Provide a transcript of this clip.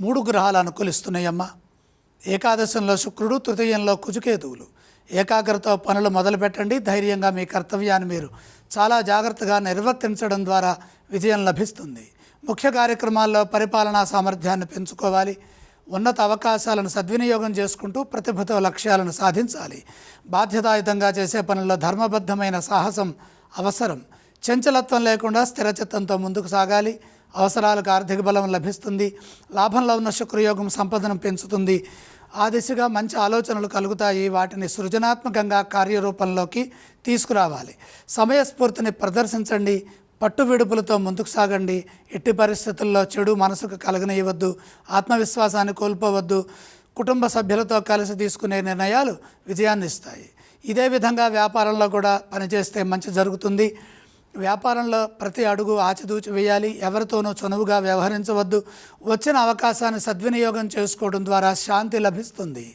మూడు గ్రహాలు అనుకూలిస్తున్నాయమ్మా. ఏకాదశంలో శుక్రుడు తృతీయంలో కుజుకేతువులు. ఏకాగ్రత పనులు మొదలు పెట్టండి ధైర్యంగా మీ కర్తవ్యాన్ని మీరు చాలా జాగ్రత్తగా నిర్వర్తించడం ద్వారా విజయం లభిస్తుంది. ముఖ్య కార్యక్రమాల్లో పరిపాలనా సామర్థ్యాన్ని పెంచుకోవాలి. ఉన్నత అవకాశాలను సద్వినియోగం చేసుకుంటూ ప్రతిభతో లక్ష్యాలను సాధించాలి. బాధ్యతాయుతంగా చేసే పనుల్లో ధర్మబద్ధమైన సాహసం అవసరం. చంచలత్వం లేకుండా స్థిరచిత్తంతో ముందుకు సాగాలి. అవసరాలకు ఆర్థిక బలం లభిస్తుంది లాభంలో ఉన్న శుక్రయోగం సంపదను పెంచుతుంది. ఆ దిశగా మంచి ఆలోచనలు కలుగుతాయి. వాటిని సృజనాత్మకంగా కార్యరూపంలోకి తీసుకురావాలి. సమయస్ఫూర్తిని ప్రదర్శించండి. పట్టు విడుపులతో ముందుకు సాగండి. ఎట్టి పరిస్థితుల్లో చెడు మనసుకు కలగనియవద్దు. ఆత్మవిశ్వాసాన్ని కోల్పోవద్దు. కుటుంబ సభ్యులతో కలిసి తీసుకునే నిర్ణయాలు విజయాన్ని ఇస్తాయి ఇదే విధంగా వ్యాపారంలో కూడా పనిచేస్తే మంచి జరుగుతుంది. వ్యాపారంలో ప్రతి అడుగు ఆచితూచి వేయాలి. ఎవరితోనూ చనువుగా వ్యవహరించవద్దు. వచ్చిన అవకాశాన్ని సద్వినియోగం చేసుకోవడం ద్వారా శాంతి లభిస్తుంది.